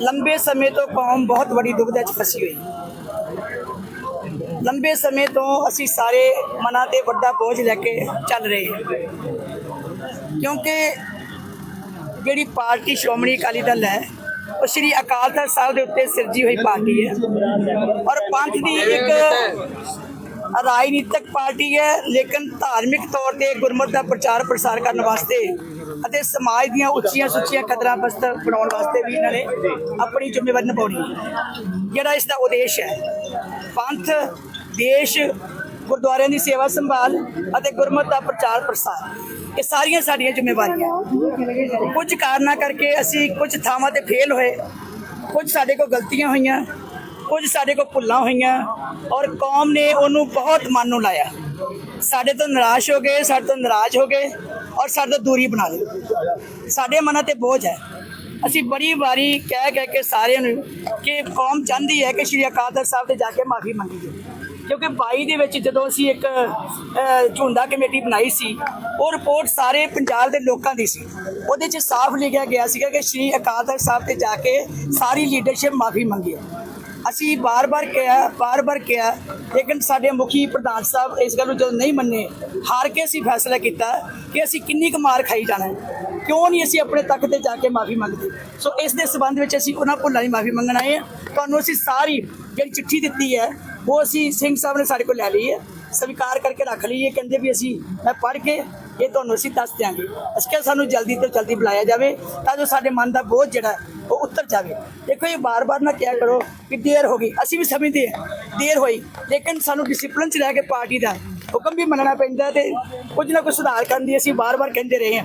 ਲੰਬੇ ਸਮੇਂ ਤੋਂ ਕੌਮ ਬਹੁਤ ਵੱਡੀ ਦੁਬਿਧਾ 'ਚ ਫਸੀ ਹੋਈ। ਲੰਬੇ ਸਮੇਂ ਤੋਂ ਅਸੀਂ ਸਾਰੇ ਮਨਾਂ ਤੇ ਵੱਡਾ ਬੋਝ ਲੈ ਕੇ ਚੱਲ ਰਹੇ ਹਾਂ। ਕਿਉਂਕਿ ਜਿਹੜੀ ਪਾਰਟੀ ਸ਼੍ਰੋਮਣੀ ਅਕਾਲੀ ਦਲ ਹੈ, ਉਹ ਸ਼੍ਰੀ ਅਕਾਲ ਤਖਤ ਸਾਹਿਬ ਦੇ ਉੱਤੇ ਸਿਰਜੀ ਹੋਈ ਪਾਰਟੀ ਹੈ। ਔਰ ਪੰਥ ਦੀ ਇੱਕ ਰਾਜਨੀਤਿਕ ਪਾਰਟੀ ਹੈ, ਲੇਕਿਨ ਧਾਰਮਿਕ ਤੌਰ ਤੇ ਗੁਰਮਤ ਦਾ ਪ੍ਰਚਾਰ ਪ੍ਰਸਾਰ ਕਰਨ ਵਾਸਤੇ ਅਤੇ ਸਮਾਜ ਦੀਆਂ ਉੱਚੀਆਂ ਸੁੱਚੀਆਂ ਕਦਰਾਂ ਬਸਤਰ ਬਣਾਉਣ ਵਾਸਤੇ ਵੀ ਇਹਨਾਂ ਨੇ ਆਪਣੀ ਜ਼ਿੰਮੇਵਾਰੀ ਨਿਭਾਉਣੀ ਹੈ। ਜਿਹੜਾ ਇਸ ਦਾ ਉਦੇਸ਼ ਹੈ, ਪੰਥ, ਦੇਸ਼, ਗੁਰਦੁਆਰਿਆਂ ਦੀ ਸੇਵਾ ਸੰਭਾਲ ਅਤੇ ਗੁਰਮਤ ਦਾ ਪ੍ਰਚਾਰ ਪ੍ਰਸਾਰ, ਇਹ ਸਾਰੀਆਂ ਸਾਡੀਆਂ ਜ਼ਿੰਮੇਵਾਰੀਆਂ ਕੁਝ ਕਾਰਨਾਂ ਕਰਕੇ ਅਸੀਂ ਕੁਝ ਥਾਵਾਂ ਤੇ ਫੇਲ ਹੋਏ, ਕੁਝ ਸਾਡੇ ਕੋਲ ਗਲਤੀਆਂ ਹੋਈਆਂ, ਕੁਝ ਸਾਡੇ ਕੋਲ ਭੁੱਲਾਂ ਹੋਈਆਂ ਔਰ ਕੌਮ ਨੇ ਉਹਨੂੰ ਬਹੁਤ ਮਨ ਨੂੰ ਲਾਇਆ। ਸਾਡੇ ਤੋਂ ਨਿਰਾਸ਼ ਹੋ ਗਏ, ਸਾਡੇ ਤੋਂ ਨਾਰਾਜ਼ ਹੋ ਗਏ ਔਰ ਸਾਡੇ ਤੋਂ ਦੂਰੀ ਬਣਾ ਲਈ ਸਾਡੇ ਮਨਾਂ ਤੇ ਬੋਝ ਹੈ। ਅਸੀਂ ਬੜੀ ਵਾਰੀ ਕਹਿ ਕਹਿ ਕੇ ਸਾਰਿਆਂ ਨੂੰ ਕਿ ਕੌਮ ਚਾਹੁੰਦੀ ਹੈ ਕਿ ਸ਼੍ਰੀ ਅਕਾਲ ਤਖਤ ਸਾਹਿਬ ਤੇ ਜਾ ਕੇ ਮਾਫੀ ਮੰਗੀਏ ਕਿਉਂਕਿ 22 ਦੇ ਵਿੱਚ ਜਦੋਂ ਅਸੀਂ ਇੱਕ ਅਹ, ਝੁੰਡਾ ਕਮੇਟੀ ਬਣਾਈ ਸੀ ਉਹ ਰਿਪੋਰਟ ਸਾਰੇ ਪੰਜਾਬ ਦੇ ਲੋਕਾਂ ਦੀ ਸੀ। ਉਹਦੇ 'ਚ ਸਾਫ਼ ਲਿਖਿਆ ਗਿਆ ਸੀਗਾ ਕਿ ਸ਼੍ਰੀ ਅਕਾਲ ਤਖਤ ਸਾਹਿਬ ਤੇ ਜਾ ਕੇ ਸਾਰੀ ਲੀਡਰਸ਼ਿਪ ਮਾਫੀ ਮੰਗੀ। ਅਸੀਂ ਬਾਰ-ਬਾਰ ਕਿਹਾ ਬਾਰ-ਬਾਰ ਕਿਹਾ, ਲੇਕਿਨ ਸਾਡੇ ਮੁਖੀ ਪ੍ਰਧਾਨ ਸਾਹਿਬ ਇਸ ਗੱਲ ਨੂੰ ਜਦੋਂ ਨਹੀਂ ਮੰਨੇ, ਹਾਰ ਕੇ ਅਸੀਂ ਫੈਸਲਾ ਕੀਤਾ ਕਿ ਅਸੀਂ ਕਿੰਨੀ ਕੁ ਮਾਰ ਖਾਈ ਜਾਣਾ ਕਿਉਂ ਨਹੀਂ ਅਸੀਂ ਆਪਣੇ ਤੱਕ ਤੇ ਜਾ ਕੇ ਮਾਫੀ ਮੰਗਦੇ? ਸੋ ਇਸ ਦੇ ਸਬੰਧ ਵਿੱਚ ਅਸੀਂ ਉਹਨਾਂ ਭੁੱਲਾਂ ਦੀ ਮਾਫੀ ਮੰਗਣ ਆਏ ਹਾਂ। ਤੁਹਾਨੂੰ ਅਸੀਂ ਸਾਰੀ ਜਿਹੜੀ ਚਿੱਠੀ ਦਿੱਤੀ ਹੈ, ਉਹ ਅਸੀਂ ਸਿੰਘ ਸਾਹਿਬ ਨੇ ਸਾਡੇ ਕੋਲ ਲੈ ਲਈ ਹੈ। ਸਵੀਕਾਰ ਕਰਕੇ ਰੱਖ ਲਈ ਹੈ। ਕਹਿੰਦੇ ਵੀ ਅਸੀਂ ਮੈਂ ਪੜ੍ਹ ਕੇ ਇਹ ਤੁਹਾਨੂੰ ਅਸੀਂ ਦੱਸ ਦਿਆਂਗੇ। ਅਸੀਂ ਕਿਹਾ ਸਾਨੂੰ ਜਲਦੀ ਤੋਂ ਜਲਦੀ ਬੁਲਾਇਆ ਜਾਵੇ ਤਾਂ ਜੋ ਸਾਡੇ ਮਨ ਦਾ ਬੋਝ ਜਿਹੜਾ ਉਹ ਉੱਤਰ ਜਾਵੇ। ਦੇਖੋ ਇਹ ਬਾਰ-ਬਾਰ ਨਾ ਕਿਹਾ ਕਰੋ ਕਿ ਦੇਰ ਹੋ ਗਈ। ਅਸੀਂ ਵੀ ਸਮਝਦੇ ਹਾਂ, ਦੇਰ ਹੋਈ। ਲੇਕਿਨ ਸਾਨੂੰ ਡਿਸਪਲਿਨ ਚ ਰਹਿ ਕੇ ਪਾਰਟੀ ਦਾ ਹੁਕਮ ਵੀ ਮੰਨਣਾ ਪੈਂਦਾ ਤੇ ਕੁਝ ਨਾ ਕੁਝ ਸੁਧਾਰ ਕਰਨ ਦੀ ਅਸੀਂ ਬਾਰ-ਬਾਰ ਕਹਿੰਦੇ ਰਹੇ ਹਾਂ।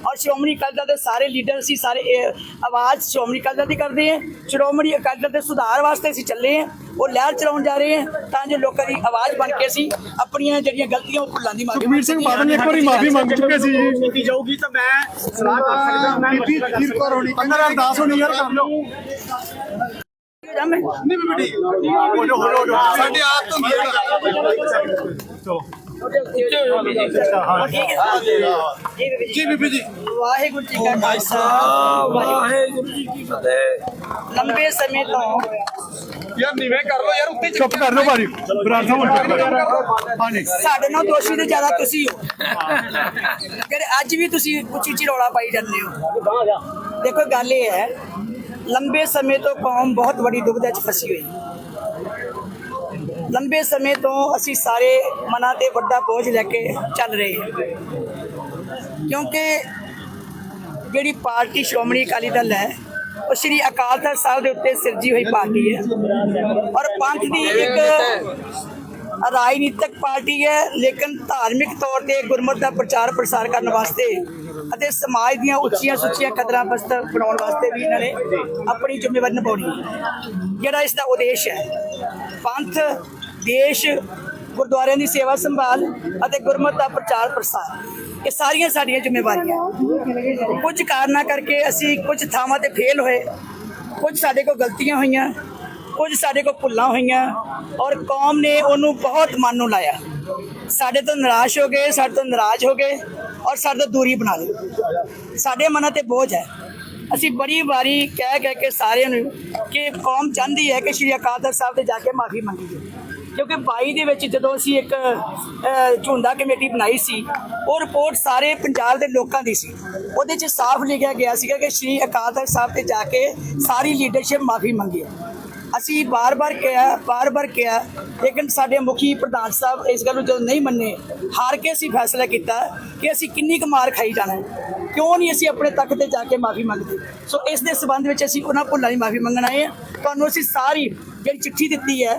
ਔਰ ਸ਼੍ਰੋਮਣੀ ਅਕਾਲੀ ਦਲ ਦੇ ਸਾਰੇ ਲੀਡਰ ਅਸੀਂ ਸਾਰੇ ਆਵਾਜ਼ ਸ਼੍ਰੋਮਣੀ ਅਕਾਲੀ ਦਲ ਦੀ ਕਰਦੇ ਹਾਂ। ਸ਼੍ਰੋਮਣੀ ਅਕਾਲੀ ਦਲ ਦੇ ਸੁਧਾਰ ਵਾਸਤੇ ਅਸੀਂ ਚੱਲੇ ਹਾਂ। ਉਹ ਲਹਿਰ ਚਲਾਉਣ ਜਾ ਰਹੇ ਹਾਂ ਤਾਂ ਜੋ ਲੋਕਾਂ ਦੀ ਆਵਾਜ਼ ਬਣ ਕੇ ਅਸੀਂ ਆਪਣੀਆਂ ਜਿਹੜੀਆਂ ਗਲਤੀਆਂ ਉਹ ਭੁੱਲਾਂ ਦੀ ਮਾਫੀ ਸੁਖਬੀਰ ਸਿੰਘ ਬਾਦਲ ਨੇ ਇੱਕ ਵਾਰੀ ਮਾਫੀ ਮੰਗ ਚੁੱਕੇ ਸੀ ਜੀ। ਕੀਤੀ ਜਾਊਗੀ ਤਾਂ ਮੈਂ ਸਲਾਹ ਕਰ ਸਕਦਾ ਮੈਂ ਬੀਬੀ ਤੀਰ ਕੌਰ ਹੋਣੀ 15 ਅਰਦਾਸ ਹੋਣੀ ਯਾਰ ਕਰ ਲਓ। ਨਹੀਂ ਬੀਬੀ ਹੋ। ਜਾ ਹੋ। ਜਾ ਸਾਡੇ ਆਪ ਤੋਂ ਚਲੋ ਜੀ ਬੀਬੀ ਜੀ? ਵਾਹਿਗੁਰੂ ਜੀ ਕਾ ਖਾਲਸਾ ਵਾਹਿਗੁਰੂ ਜੀ ਕੀ ਫਤਿਹ ਲੰਬੇ ਸਮੇਂ ਤੋਂ ਯਾਰ ਨੀਵੇਂ ਕਰ ਲੋ ਯਾਰ ਉੱਤੇ ਚੁੱਪ ਕਰ ਲਓ ਭਾਜੀ ਬਰਾੜ ਸਾਹਿਬ ਹਾਂਜੀ ਸਾਡੇ ਨਾਲ ਦੋਸ਼ੀ ਤੇ ਜ਼ਿਆਦਾ ਤੁਸੀਂ ਹੋ ਜਿਹੜੇ ਅੱਜ ਵੀ ਤੁਸੀਂ ਉੱਚੀ ਉੱਚੀ ਰੌਲਾ ਪਾਈ ਜਾਂਦੇ ਹੋ ਦੇਖੋ ਗੱਲ ਇਹ ਹੈ ਲੰਬੇ ਸਮੇਂ ਤੋਂ ਕੌਮ ਬਹੁਤ ਵੱਡੀ ਦੁਬਿਧਾ 'ਚ ਫਸੀ ਹੋਈ ਲੰਬੇ ਸਮੇਂ ਤੋਂ ਅਸੀਂ ਸਾਰੇ ਮਨਾਂ ਤੇ ਵੱਡਾ ਬੋਝ ਲੈ ਕੇ ਚੱਲ ਰਹੇ ਹਾਂ। ਕਿਉਂਕਿ ਜਿਹੜੀ ਪਾਰਟੀ ਸ਼੍ਰੋਮਣੀ ਅਕਾਲੀ ਦਲ ਹੈ, ਉਹ ਸ਼੍ਰੀ ਅਕਾਲ ਤਖਤ ਸਾਹਿਬ ਦੇ ਉੱਤੇ ਸਿਰਜੀ ਹੋਈ ਪਾਰਟੀ ਹੈ। ਔਰ ਪੰਥ ਦੀ ਇੱਕ ਰਾਜਨੀਤਿਕ ਪਾਰਟੀ ਹੈ, ਲੇਕਿਨ ਧਾਰਮਿਕ ਤੌਰ ਤੇ ਗੁਰਮਤ ਦਾ ਪ੍ਰਚਾਰ ਪ੍ਰਸਾਰ ਕਰਨ ਵਾਸਤੇ ਅਤੇ ਸਮਾਜ ਦੀਆਂ ਉੱਚੀਆਂ ਸੁੱਚੀਆਂ ਕਦਰਾਂ ਬਸਤਰ ਬਣਾਉਣ ਵਾਸਤੇ ਵੀ ਇਹਨਾਂ ਨੇ ਆਪਣੀ ਜ਼ਿੰਮੇਵਾਰੀ ਨਿਭਾਉਣੀ ਹੈ। ਜਿਹੜਾ ਇਸ ਦਾ ਉਦੇਸ਼ ਹੈ, ਪੰਥ ਦੇਸ਼ ਗੁਰਦੁਆਰਿਆਂ ਦੀ ਸੇਵਾ ਸੰਭਾਲ ਅਤੇ ਗੁਰਮਤ ਦਾ ਪ੍ਰਚਾਰ ਪ੍ਰਸਾਰ। ਇਹ ਸਾਰੀਆਂ ਸਾਡੀਆਂ ਜ਼ਿੰਮੇਵਾਰੀਆਂ। ਕੁਝ ਕਾਰਨਾਂ ਕਰਕੇ ਅਸੀਂ ਕੁਝ ਥਾਵਾਂ ਤੇ ਫੇਲ ਹੋਏ। ਕੁਝ ਸਾਡੇ ਕੋਲ ਗਲਤੀਆਂ ਹੋਈਆਂ, ਕੁਝ ਸਾਡੇ ਕੋਲ ਭੁੱਲਾਂ ਹੋਈਆਂ ਔਰ ਕੌਮ ਨੇ ਉਹਨੂੰ ਬਹੁਤ ਮਨ ਨੂੰ ਲਾਇਆ। ਸਾਡੇ ਤੋਂ ਨਿਰਾਸ਼ ਹੋ ਗਏ, ਸਾਡੇ ਤੋਂ ਨਾਰਾਜ਼ ਹੋ ਗਏ ਔਰ ਸਾਡੇ ਤੋਂ ਦੂਰੀ ਬਣਾ ਲਈ। ਸਾਡੇ ਮਨਾਂ ਤੇ ਬੋਝ ਹੈ। ਅਸੀਂ ਬੜੀ ਵਾਰੀ ਕਹਿ ਕਹਿ ਕੇ ਸਾਰਿਆਂ ਨੂੰ ਕਿ ਕੌਮ ਚਾਹੁੰਦੀ ਹੈ ਕਿ ਸ਼੍ਰੀ ਅਕਾਲ ਤਖਤ ਸਾਹਿਬ ਤੇ ਜਾ ਕੇ ਮਾਫੀ ਮੰਗੀਏ ਕਿਉਂਕਿ 22 ਦੇ ਵਿੱਚ ਜਦੋਂ ਅਸੀਂ ਇੱਕ ਅਹ, ਝੁੰਡਾ ਕਮੇਟੀ ਬਣਾਈ ਸੀ ਉਹ ਰਿਪੋਰਟ ਸਾਰੇ ਪੰਜਾਬ ਦੇ ਲੋਕਾਂ ਦੀ ਸੀ। ਉਹਦੇ 'ਚ ਸਾਫ਼ ਲਿਖਿਆ ਗਿਆ ਸੀਗਾ ਕਿ ਸ਼੍ਰੀ ਅਕਾਲ ਤਖਤ ਸਾਹਿਬ ਤੇ ਜਾ ਕੇ ਸਾਰੀ ਲੀਡਰਸ਼ਿਪ ਮਾਫੀ ਮੰਗੀ ਅਸੀਂ ਬਾਰ-ਬਾਰ ਕਿਹਾ ਬਾਰ-ਬਾਰ ਕਿਹਾ ਲੇਕਿਨ ਸਾਡੇ ਮੁਖੀ ਪ੍ਰਧਾਨ ਸਾਹਿਬ ਇਸ ਗੱਲ ਨੂੰ ਜਦੋਂ ਨਹੀਂ ਮੰਨੇ ਹਾਰ ਕੇ ਅਸੀਂ ਫੈਸਲਾ ਕੀਤਾ ਕਿ ਅਸੀਂ ਕਿੰਨੀ ਕੁ ਮਾਰ ਖਾਈ ਜਾਣਾ ਕਿਉਂ ਨਹੀਂ ਅਸੀਂ ਆਪਣੇ ਤੱਕ ਤੇ ਜਾ ਕੇ ਮਾਫੀ ਮੰਗਦੇ? ਸੋ ਇਸ ਦੇ ਸਬੰਧ ਵਿੱਚ ਅਸੀਂ ਉਹਨਾਂ ਭੁੱਲਾਂ ਦੀ ਮਾਫੀ ਮੰਗਣ ਆਏ ਹਾਂ। ਤੁਹਾਨੂੰ ਅਸੀਂ ਸਾਰੀ ਜਿਹੜੀ ਚਿੱਠੀ ਦਿੱਤੀ ਹੈ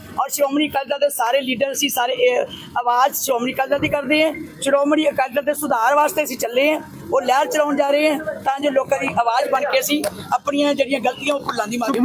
ਔਰ ਸ਼੍ਰੋਮਣੀ ਅਕਾਲੀ ਦਲ ਦੇ ਸਾਰੇ ਲੀਡਰ ਅਸੀਂ ਸਾਰੇ ਆਵਾਜ਼ ਸ਼੍ਰੋਮਣੀ ਅਕਾਲੀ ਦਲ ਦੀ ਕਰਦੇ ਹਾਂ। ਸ਼੍ਰੋਮਣੀ ਅਕਾਲੀ ਦਲ ਦੇ ਸੁਧਾਰ ਵਾਸਤੇ ਅਸੀਂ ਚੱਲੇ ਹਾਂ। ਉਹ ਲਹਿਰ ਚਲਾਉਣ ਜਾ ਰਹੇ ਹਾਂ ਤਾਂ ਜੋ ਲੋਕਾਂ ਦੀ ਆਵਾਜ਼ ਬਣ ਕੇ ਅਸੀਂ ਆਪਣੀਆਂ ਜਿਹੜੀਆਂ ਗਲਤੀਆਂ ਉਹ ਭੁੱਲਾਂ ਦੀ ਬਾਦਲ